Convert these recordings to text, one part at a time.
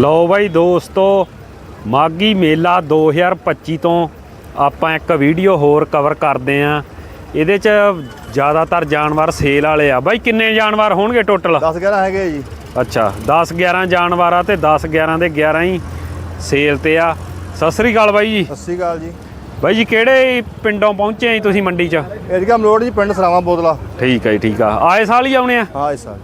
ਲਓ ਬਾਈ ਦੋਸਤੋ ਮਾਗੀ ਮੇਲਾ 2025 ਤੋਂ ਆਪਾਂ ਇੱਕ ਵੀਡੀਓ ਹੋਰ ਕਵਰ ਕਰਦੇ ਆਂ ਇਹਦੇ ਚ ਜ਼ਿਆਦਾਤਰ ਜਾਨਵਰ ਸੇਲ ਵਾਲੇ ਆ। ਬਾਈ ਕਿੰਨੇ ਜਾਨਵਰ ਹੋਣਗੇ ਟੋਟਲ 10 11 ਹੈਗੇ ਜੀ। ਅੱਛਾ 10 11 ਜਾਨਵਰ ਆ ਤੇ 10 11 ਦੇ 11 ਹੀ ਸੇਲ ਤੇ ਆ। ਸਤਿ ਸ੍ਰੀ ਅਕਾਲ ਬਾਈ ਜੀ। ਸਤਿ ਸ਼੍ਰੀ ਅਕਾਲ ਜੀ। ਬਾਈ ਜੀ ਕਿਹੜੇ ਪਿੰਡੋਂ ਪਹੁੰਚੇ ਆ ਤੁਸੀਂ ਮੰਡੀ 'ਚ? ਏਰੀਆ ਮਲੋੜ ਜੀ ਪਿੰਡ ਸਰਾਵਾਂ ਬੋਤਲਾ। ਠੀਕ ਹੈ ਜੀ ਠੀਕ ਆ। ਆਏ ਸਾਲ ਹੀ ਆਉਣੇ ਆ? ਹਾਂ ਇਸ ਸਾਲ।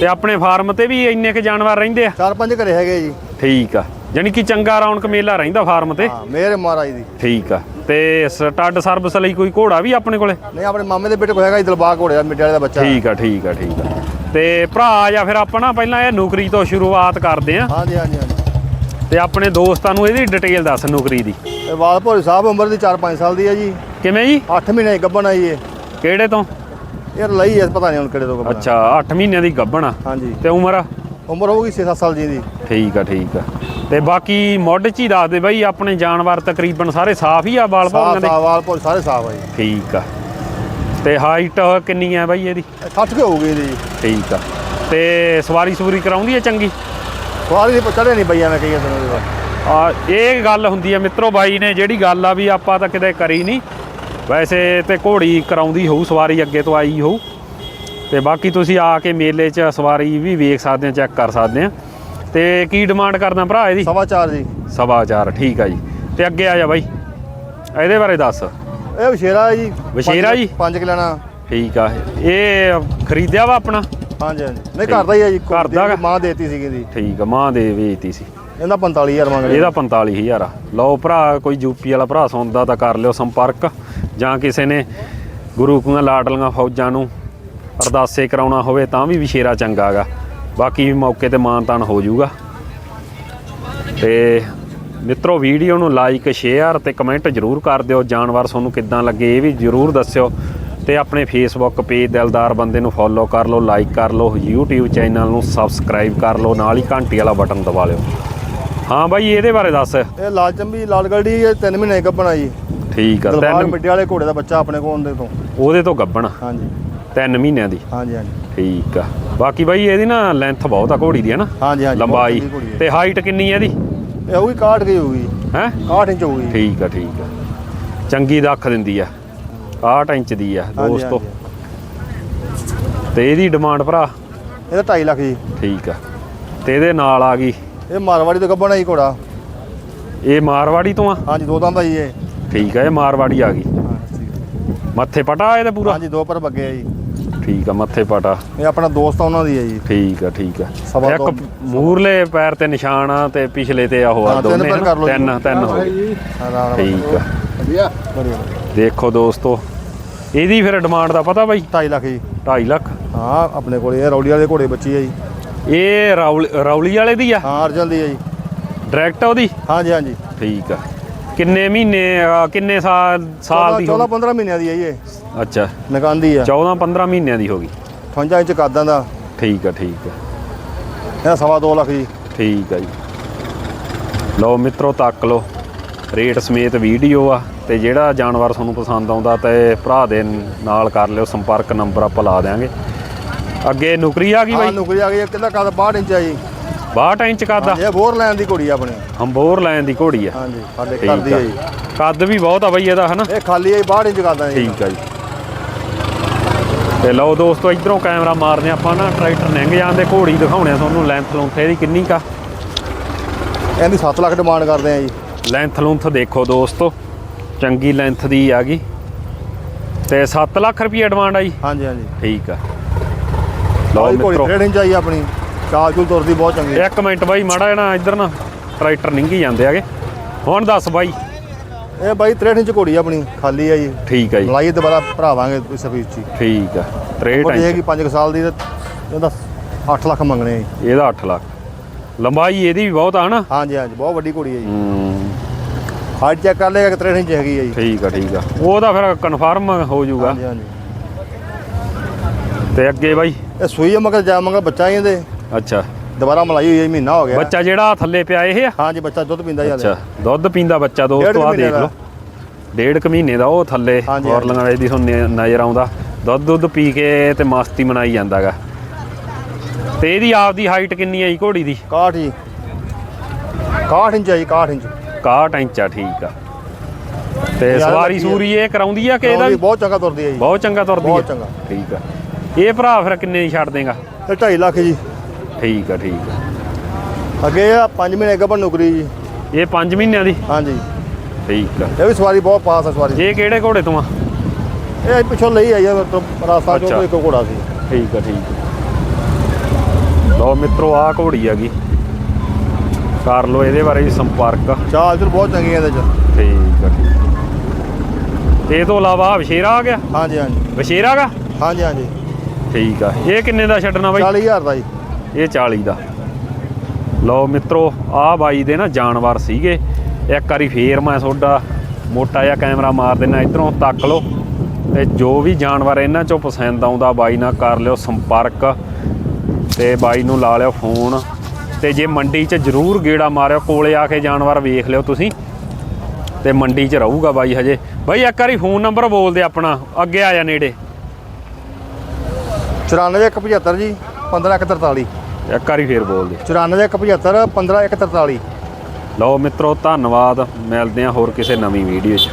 ਤੇ ਆਪਣੇ ਫਾਰਮ ਤੇ ਵੀ ਇੰਨੇ ਕ ਜਾਨਵਰ ਰਹਿੰਦੇ ਆ? ਚਾਰ ਪੰਜ ਘਰੇ ਹੈਗੇ ਜੀ। ਠੀਕ ਆ। ਯਾਨੀ ਕਿ ਚੰਗਾ ਰੌਣਕ ਮੇਲਾ ਰਹਿੰਦਾ ਫਾਰਮ ਤੇ? ਹਾਂ ਮੇਰੇ ਮਹਾਰਾਜ ਦੀ। ਠੀਕ ਆ। ਤੇ ਸਟੱਡ ਸਰਵਿਸ ਲਈ ਕੋਈ ਘੋੜਾ ਵੀ ਆਪਣੇ ਕੋਲੇ? ਨਹੀਂ ਆਪਣੇ ਮਾਮੇ ਦੇ ਬੇਟੇ ਕੋਲ ਹੈਗਾ ਜੀ ਦਿਲਬਾਗ ਘੋੜੇ ਦਾ ਮਿੱਡੇ ਵਾਲੇ ਦਾ ਬੱਚਾ। ਠੀਕ ਆ ਠੀਕ ਆ ਠੀਕ ਆ। ਤੇ ਭਰਾ ਜਾਂ ਫਿਰ ਆਪਾਂ ਨਾ ਪਹਿਲਾਂ ਇਹ ਨੌਕਰੀ ਤੋਂ ਸ਼ੁਰੂਆਤ ਕਰਦੇ ਆ। ਹਾਂਜੀ ਹਾਂਜੀ ਹਾਂਜੀ। ਤੇ ਆਪਣੇ ਦੋਸਤਾਂ ਨੂੰ ਇਹਦੀ ਡਿਟੇਲ ਦੱਸ ਨੌਕਰੀ ਦੀ। ਇਹ ਵਾਲਪੁਰ ਸਾਹਿਬ ਉਮਰ ਦੀ 4-5 ਸਾਲ ਦੀ ਹੈ ਜੀ। ਕਿਵੇਂ ਜੀ? 8 ਮਹੀਨੇ ਗੱਭਣ ਆਈ ਇਹ ਕਿਹੜੇ ਤੋਂ? ਇਹ ਲਈ ਹੈ ਪਤਾ ਨਹੀਂ ਹੁਣ ਕਿਹੜੇ ਤੋਂ ਗੱਭਣ ਅੱਛਾ 8 ਮਹੀਨਿਆਂ ਦੀ ਗੱਭਣ ਆ? ਹਾਂਜੀ। ਤੇ ਉਮਰ ਉਮਰ ਹੋਊਗੀ 6-7 ਸਾਲ ਜੀ ਦੀ। ਠੀਕ ਆ ਠੀਕ ਆ। ਤੇ ਬਾਕੀ ਮੁੱਢ ਚ ਹੀ ਦੱਸ ਦੇ ਬਈ ਆਪਣੇ ਜਾਨਵਰ ਤਕਰੀਬਨ ਸਾਰੇ ਸਾਫ਼ ਹੀ ਆ ਬਾਲ ਸਾਫ਼ ਭੌਰੀਆਂ ਦੇ? ਸਾਫ਼ ਵਾਲਪੁਰ ਸਾਰੇ ਸਾਫ਼ ਆ ਜੀ। ਠੀਕ ਆ। ਤੇ ਹਾਈਟ ਕਿੰਨੀ ਆ ਬਈ ਇਹਦੀ? ਇਹ 60 ਕੇ ਹੋਊਗੀ ਇਹਦੀ ਜੀ। ਠੀਕ ਆ। ਤੇ ਸਵਾਰੀ ਸੂਰੀ ਕਰਾਉਂਦੀ ਹੈ ਚੰਗੀ? ਸਵਾਰੀ ਦੀ ਚੜੇ ਨਹੀਂ ਬਈਆ ਮੈਂ ਕਹੀਏ ਤੁਹਾਨੂੰ ਇਹਦਾ। ਆ ਇਹ ਗੱਲ ਹੁੰਦੀ ਹੈ ਮਿੱਤਰੋ ਬਾਈ ਨੇ ਜਿਹੜੀ ਗੱਲ ਆ ਵੀ ਆਪਾਂ ਤਾਂ ਕਿਤੇ ਕਰੀ ਨਹੀਂ। ਵੈਸੇ ਤੇ ਘੋੜੀ ਕਰਾਉਂਦੀ ਹੋਊ ਸਵਾਰੀ ਅੱਗੇ ਤੋਂ ਆਈ ਹੋਊ। ਤੇ ਬਾਕੀ ਤੁਸੀਂ ਆ ਕੇ ਮੇਲੇ 'ਚ ਸਵਾਰੀ ਵੀ ਵੇਖ ਸਕਦੇ ਆ ਚੈੱਕ ਕਰ ਸਕਦੇ ਆ ਤੇ ਕੀ ਡਿਮਾਂਡ ਕਰਦਾ ਭਰਾ ਇਹਦੀ? ਸਵਾ ਚਾਰ ਜੀ। ਸਵਾ ਚਾਰ ਠੀਕ ਆ ਜੀ। ਤੇ ਅੱਗੇ ਆ ਜਾ ਬਾਈ। ਇਹਦੇ ਬਾਰੇ ਦੱਸ। ਇਹ ਵਿਸ਼ੇਰਾ ਜੀ। ਵਿਸ਼ੇਰਾ ਜੀ? 5 ਕਿਲੋ ਨਾ। ਠੀਕ ਆ। ਇਹ ਖਰੀਦਿਆ ਵਾ ਆਪਣਾ? ਹਾਂਜੀ ਹਾਂਜੀ। ਨਹੀਂ ਘਰ ਦਾ ਹੀ ਹੈ ਜੀ। ਘਰ ਦਾ? ਮਾਂ ਦੇਤੀ ਸੀਗੀ ਦੀ ਠੀਕ ਆ ਮਾਂ ਦੇ ਵੇਚਤੀ ਸੀ। ਇਹਦਾ 45000 ਮੰਗ ਇਹਦਾ 45000 ਆ। ਲਓ ਭਰਾ, ਕੋਈ ਯੂਪੀ ਵਾਲਾ ਭਰਾ ਸੁਣਦਾ ਤਾਂ ਕਰ ਲਿਓ ਸੰਪਰਕ। ਜਾਂ ਕਿਸੇ ਨੇ ਗੁਰੂ ਕੁਆਂ ਲਾਡਲੀਆਂ ਫੌਜਾਂ ਨੂੰ ਅਰਦਾਸੇ ਕਰਾਉਣਾ ਹੋਵੇ ਤਾਂ ਵੀ ਵਿਸ਼ੇਰਾ ਚੰਗਾ ਗਾ। ਬਾਕੀ ਮੌਕੇ ਤੇ ਮਾਨਤਾਨ ਹੋ ਜਾਊਗਾ। ਤੇ ਮਿੱਤਰੋ, ਵੀਡੀਓ ਨੂੰ ਲਾਈਕ ਸ਼ੇਅਰ ਤੇ ਕਮੈਂਟ ਜਰੂਰ ਕਰ ਦਿਓ। ਜਾਨਵਰ ਤੁਹਾਨੂੰ ਕਿੱਦਾਂ ਲੱਗੇ ਇਹ ਵੀ ਜਰੂਰ ਦੱਸਿਓ। ਤੇ ਆਪਣੇ ਫੇਸਬੁੱਕ ਪੇਜ ਦਿਲਦਾਰ ਬੰਦੇ ਨੂੰ ਫੋਲੋ ਕਰ ਲਓ ਲਾਈਕ ਕਰ ਲਓ, YouTube ਚੈਨਲ ਨੂੰ ਸਬਸਕ੍ਰਾਈਬ ਕਰ ਲਓ, ਨਾਲ ਹੀ ਘੰਟੀ ਵਾਲਾ ਬਟਨ ਦਬਾ ਲਿਓ। ਹਾਂ ਬਾਈ ਇਹਦੇ ਬਾਰੇ ਦੱਸ। ਇਹ ਲਾਲ ਚੰਬੀ ਲਾਲ ਗਲਡੀ ਇਹ 3 ਮਹੀਨੇ ਗੱਭਣਾ ਜੀ। ਠੀਕ ਆ ਤਿੰਨ ਮਿੱਡੇ ਵਾਲੇ ਘੋੜੇ ਦਾ ਬੱਚਾ ਆਪਣੇ ਕੋਲ ਉਹਦੇ ਤੋਂ। ਉਹਦੇ ਤੋਂ ਗੱਬਣ ਹਾਂਜੀ। ਤਿੰਨ ਮਹੀਨਿਆਂ ਦੀ। ਹਾਂਜੀ ਹਾਂਜੀ। ਠੀਕ ਆ। ਬਾਕੀ ਬਾਈ ਇਹਦੀ ਨਾ ਲੈਂਥ ਬਹੁਤ ਆ ਘੋੜੀ ਦੀ ਹੈ ਨਾ? ਹਾਂਜੀ ਹਾਂਜੀ ਲੰਬਾਈ। ਤੇ ਹਾਈਟ ਕਿੰਨੀ ਹੈ ਇਹਦੀ? ਇਹ ਹੋਊਗੀ 61 ਗਈ ਹੋਊਗੀ। ਹੈ? 61 ਇੰਚ ਹੋਊਗੀ। ਠੀਕ ਆ ਠੀਕ ਆ। ਚੰਗੀ ਦੱਖ ਦਿੰਦੀ ਆ। 61 ਇੰਚ ਦੀ ਆ ਦੋਸਤੋ। ਤੇ ਇਹਦੀ ਡਿਮਾਂਡ ਭਰਾ? ਇਹਦਾ 2.5 ਲੱਖ ਜੀ। ਠੀਕ ਆ। ਤੇ ਇਹਦੇ ਨਾਲ ਆ ਗਈ ਇਹ ਮਾਰਵਾੜੀ ਤੋਂ ਗੱਭਣਾ ਜੀ ਘੋੜਾ। ਇਹ ਮਾਰਵਾੜੀ ਤੋਂ ਆ? ਹਾਂਜੀ ਦੋ ਦੰਦ ਆ ਜੀ ਇਹ। ਠੀਕ ਆ ਇਹ ਮਾਰਵਾੜੀ ਆ ਗਈ। ਮੱਥੇ ਪਟਾ ਇਹਦਾ ਪੂਰਾ? ਹਾਂਜੀ ਦੋ ਪਰ ਬੱਗੇ ਆ ਜੀ। ਠੀਕ ਆ ਮੱਥੇ ਪਟਾ। ਇਹ ਆਪਣਾ ਦੋਸਤ ਆ ਉਹਨਾਂ ਦੀ ਹੈ ਜੀ। ਠੀਕ ਆ ਠੀਕ ਆ। ਸਵਾ ਇੱਕ। ਮੂਰਲੇ ਪੈਰ ਤੇ ਨਿਸ਼ਾਨ ਆ ਤੇ ਪਿਛਲੇ ਤੇ ਆਹੋ ਆ ਹਾਂ, ਤਿੰਨ ਦੋਨੇ ਪੈਰ ਕਰ ਲਓ ਜੀ। ਤਿੰਨ ਤਿੰਨ ਹੋ ਗਏ। ਠੀਕ ਆ। ਵਧੀਆ। ਦੇਖੋ ਦੋਸਤੋ ਇਹਦੀ ਫਿਰ ਡਿਮਾਂਡ ਦਾ ਪਤਾ ਬਾਈ? 2.5 ਲੱਖ ਜੀ। 2.5 ਲੱਖ? ਹਾਂ ਆਪਣੇ ਕੋਲ ਇਹ ਰੌਲੀ ਵਾਲੇ ਘੋੜੇ ਬੱਚੀ ਹੈ ਜੀ। ਇਹ ਰੌਲੀ ਰੌਲੀ ਵਾਲੇ ਦੀ ਆ? ਹਾਂ ਅਰਜਨ ਦੀ ਹੈ ਜੀ। ਡਾਇਰੈਕਟ ਉਹਦੀ? ਹਾਂਜੀ ਹਾਂਜੀ। ਠੀਕ ਆ। ਕਿੰਨੇ ਮਹੀਨੇ ਕਿੰਨੇ ਸਾਲ ਸਾਲ ਦੀ ਹੋ 14 15 ਮਹੀਨਿਆਂ ਦੀ ਹੈ ਜੀ ਇਹ। ਅੱਛਾ। ਨਕਾਂਦੀ ਆ। 14 15 ਮਹੀਨਿਆਂ ਦੀ ਹੋ ਗਈ। 58 ਇੰਚ ਕਾਦਾਂ ਦਾ। ਠੀਕ ਆ ਠੀਕ ਆ। ਇਹਦਾ ਸਵਾ ਦੋ ਲੱਖ ਜੀ। ਠੀਕ ਆ ਜੀ। ਲਓ ਮਿੱਤਰੋ ਤੱਕ ਲਓ। ਰੇਟ ਸਮੇਤ ਵੀਡੀਓ ਆ ਤੇ ਜਿਹੜਾ ਜਾਨਵਰ ਤੁਹਾਨੂੰ ਪਸੰਦ ਆਉਂਦਾ ਤੇ ਭਰਾ ਦੇ ਨਾਲ ਕਰ ਲਿਓ ਸੰਪਰਕ ਨੰਬਰ ਆਪਾਂ ਲਾ ਦਿਆਂਗੇ। ਅੱਗੇ ਨੁਕਰੀ ਆ ਗਈ ਹਾਂ ਬਾਈ? ਨੁਕਰੀ ਆ ਗਈ ਕਿੰਨਾ ਕਾਦਾ 62 ਇੰਚ ਆ ਜੀ। 62 ਇੰਚ ਕੱਦ ਆ? ਇਹ ਬੋਰ ਲੈਣ ਦੀ ਘੋੜੀ ਆ ਆਪਣੀ। ਹੰਬੋਰ ਲੈਣ ਦੀ ਘੋੜੀ ਆ। ਹਾਂਜੀ ਸਾਡੇ ਘਰ ਦੀ ਆ ਜੀ। ਕੱਦ ਵੀ ਬਹੁਤ ਆ ਬਈ ਇਹਦਾ ਹਨਾ? ਇਹ ਖਾਲੀ ਹੈ 62 ਇੰਚ ਕਾਦਾ ਜੀ ਠੀਕ ਆ ਜੀ। ਤੇ ਲਓ ਦੋਸਤੋ ਇਧਰੋਂ ਕੈਮਰਾ ਮਾਰਦੇ ਆਪਾਂ ਨਾ ਟਰੈਕਟਰ ਲੰਘ ਜਾਂਦੇ ਘੋੜੀ ਦਿਖਾਉਣੇ ਆ ਤੁਹਾਨੂੰ ਲੈਂਥ ਲੂੰਥ ਇਹਦੀ ਕਿੰਨੀ ਕਾ ਇਹਦੀ 7 ਲੱਖ ਡਿਮਾਂਡ ਕਰਦੇ ਆ ਜੀ। ਲੈਂਥ ਲੂੰਥ ਦੇਖੋ ਦੋਸਤੋ ਚੰਗੀ ਲੈਂਥ ਦੀ ਆ ਗਈ। ਤੇ 7 ਲੱਖ ਰੁਪਏ ਡਿਮਾਂਡ ਆਈ ਹਾਂਜੀ ਹਾਂਜੀ। ਠੀਕ ਆ। ਲਓ ਆਹ ਘੋੜੀ ਮਿੱਤਰੋ। 63 ਇੰਚ ਆ ਜੀ ਆਪਣੀ। ਚਾਲ ਚੂਲ ਤੁਰਦੀ ਬਹੁਤ ਚੰਗੀ। ਇੱਕ ਮਿੰਟ ਬਾਈ ਮਾੜਾ ਨਾ ਇਧਰ ਨਾ ਟਰੈਕਟਰ ਲੰਘੀ ਜਾਂਦੇ ਆਗੇ ਹੁਣ ਦੱਸ ਬਾਈ। ਇਹ ਬਾਈ 63 ਇੰਚ ਘੋੜੀ ਆ ਆਪਣੀ ਖਾਲੀ ਆ ਜੀ। ਠੀਕ ਆ ਜੀ। ਮਲਾਈ ਦੁਬਾਰਾ ਭਰਾਵਾਂਗੇ ਇਸ ਫੀਸ ਚ ਠੀਕ ਆ। 63 ਉਹ ਇੰਚ ਹੈਗੀ 5 ਸਾਲ ਦੀ ਤੇ ਇਹਦਾ 8 ਲੱਖ ਮੰਗਣੇ ਆ ਜੀ। ਇਹਦਾ 8 ਲੱਖ। ਲੰਬਾਈ ਇਹਦੀ ਵੀ ਬਹੁਤ ਆ ਹਨਾ? ਹਾਂਜੀ ਹਾਂਜੀ ਬਹੁਤ ਵੱਡੀ ਘੋੜੀ ਹੈ ਜੀ। ਹੂੰ। ਹਾਈਟ ਚੈੱਕ ਕਰ ਲੇਗਾ ਕਿ 63 ਇੰਚ ਹੈਗੀ ਹੈ ਜੀ। ਠੀਕ ਆ ਠੀਕ ਆ। ਉਹਦਾ ਫਿਰ ਕਨਫਰਮ ਹੋ ਜਾਊਗਾ। ਹਾਂਜੀ ਹਾਂਜੀ। ਤੇ ਅੱਗੇ ਬਾਈ? ਇਹ ਸੂਈ ਆ ਮਗਰ ਜਾ ਮਗਰ ਬੱਚਾ ਹੀ ਇਹਦੇ। ਅੱਛਾ। ਦੁਬਾਰਾ ਮਲਾਈ ਹੋਈ ਹੈ ਮਹੀਨਾ ਹੋ ਗਿਆ। ਬੱਚਾ ਜਿਹੜਾ ਥੱਲੇ ਪਿਆ ਇਹ ਆ? ਹਾਂਜੀ ਬੱਚਾ ਦੁੱਧ ਪੀਂਦਾ ਜੀ ਅੱਛਾ। ਦੁੱਧ ਪੀਂਦਾ ਬੱਚਾ ਦੋਸਤੋ ਆ ਦੇਖ ਦਾ। ਲਓ। ਡੇਢ ਕੁ ਮਹੀਨੇ ਦਾ ਉਹ ਥੱਲੇ ਹਾਂਜੀ, ਔਰਲੀਆਂ ਵੇਚਦੀ ਤੁਹਾਨੂੰ ਨਜ਼ਰ ਆਉਂਦਾ। ਦੁੱਧ ਦੁੱਧ ਪੀ ਕੇ ਤੇ ਮਸਤੀ ਮਨਾਈ ਜਾਂਦਾਗਾ। ਤੇ ਇਹਦੀ ਆਪਦੀ ਹਾਈਟ ਕਿੰਨੀ ਹੈ ਜੀ ਘੋੜੀ ਦੀ? 61 ਜੀ। 61 ਇੰਚ ਜੀ 61 ਇੰਚ। 61 ਇੰਚ ਆ ਠੀਕ ਆ। ਤੇ ਯਾਰ ਸਵਾਰੀ ਆ। ਸੂਰੀ ਇਹ ਕਰਾਉਂਦੀ ਆ ਕਿ ਇਹਦਾ ਵੀ? ਬਹੁਤ ਚੰਗਾ ਤੁਰਦੀ ਹੈ ਜੀ। ਬਹੁਤ ਚੰਗਾ ਤੁਰਦੀ ਬਹੁਤ ਆ ਚੰਗਾ। ਠੀਕ ਆ। ਇਹ ਭਰਾ ਫਿਰ ਕਿੰਨੇ ਦੀ ਛੱਡ ਦੇਗਾ? ਇਹ 2.5 ਲੱਖ ਜੀ। ਠੀਕ ਆ ਠੀਕ ਆ। ਅੱਗੇ ਆ 5 ਮਹੀਨੇ ਗੱਭਣ ਨੌਕਰੀ ਜੀ। ਇਹ 5 ਮਹੀਨਿਆਂ ਦੀ? ਹਾਂਜੀ। ਠੀਕ ਆ। ਇਹ ਵੀ ਸਵਾਰੀ ਬਹੁਤ ਪਾਸ ਹੈ ਸਵਾਰੀ। ਇਹ ਕਿਹੜੇ ਘੋੜੇ ਤੋਂ ਆ? ਇਹ ਪਿੱਛੋਂ ਲਈ ਆਈ ਆ ਰਾਸਤਾ ਚੋਂ। ਇੱਕ ਘੋੜਾ ਸੀ। ਠੀਕ ਆ ਠੀਕ ਆ। ਲੋ ਮਿੱਤਰੋ ਆ ਘੋੜੀ ਹੈਗੀ। ਕਰ ਲੋ ਇਹਦੇ ਬਾਰੇ ਵੀ ਸੰਪਰਕ। ਚਾਲ ਚਲ ਬਹੁਤ ਚੰਗੀ ਹੈ ਇਹਦੇ ਚ। ਠੀਕ ਆ ਠੀਕ ਆ। ਇਹ ਤੋਂ ਇਲਾਵਾ ਵਸ਼ੇਰਾ ਆ ਗਿਆ? ਹਾਂਜੀ ਹਾਂਜੀ। ਵਸ਼ੇਰਾ ਗਾ? ਹਾਂਜੀ ਹਾਂਜੀ। ਠੀਕ ਆ। ਇਹ ਕਿੰਨੇ ਦਾ ਛੱਡਣਾ ਬਾਈ? 40000 ਦਾ ਜੀ। ਇਹ 40 ਦਾ। ਲਓ ਮਿੱਤਰੋ ਆਹ ਬਾਈ ਦੇ ਨਾ ਜਾਨਵਰ ਸੀਗੇ। ਇੱਕ ਵਾਰੀ ਫੇਰ ਮੈਂ ਤੁਹਾਡਾ ਮੋਟਾ ਜਿਹਾ ਕੈਮਰਾ ਮਾਰ ਦੇਣਾ ਇਧਰੋਂ ਤੱਕ ਲਓ। ਤੇ ਜੋ ਵੀ ਜਾਨਵਰ ਇਹਨਾਂ ਚੋਂ ਪਸੰਦ ਆਉਂਦਾ ਬਾਈ ਨਾਲ ਕਰ ਲਿਓ ਸੰਪਰਕ। ਤੇ ਬਾਈ ਨੂੰ ਲਾ ਲਿਓ ਫੋਨ। ਤੇ ਜੇ ਮੰਡੀ 'ਚ ਜ਼ਰੂਰ ਗੇੜਾ ਮਾਰਿਓ ਕੋਲੇ ਆ ਕੇ ਜਾਨਵਰ ਵੇਖ ਲਿਓ ਤੁਸੀਂ। ਤੇ ਮੰਡੀ 'ਚ ਰਹੂਗਾ ਬਾਈ ਹਜੇ। ਬਾਈ ਇੱਕ ਵਾਰੀ ਫੋਨ ਨੰਬਰ ਬੋਲ ਦੇ ਆਪਣਾ ਅੱਗੇ ਆ ਜਾ ਨੇੜੇ। 94175 ਜੀ 15143 ਇੱਕ ਵਾਰੀ ਫੇਰ ਬੋਲ ਦੇ। 94175 15143 ਲਓ ਮਿੱਤਰੋ ਧੰਨਵਾਦ। ਮਿਲਦੇ ਹਾਂ ਹੋਰ ਕਿਸੇ ਨਵੀਂ ਵੀਡੀਓ 'ਚ।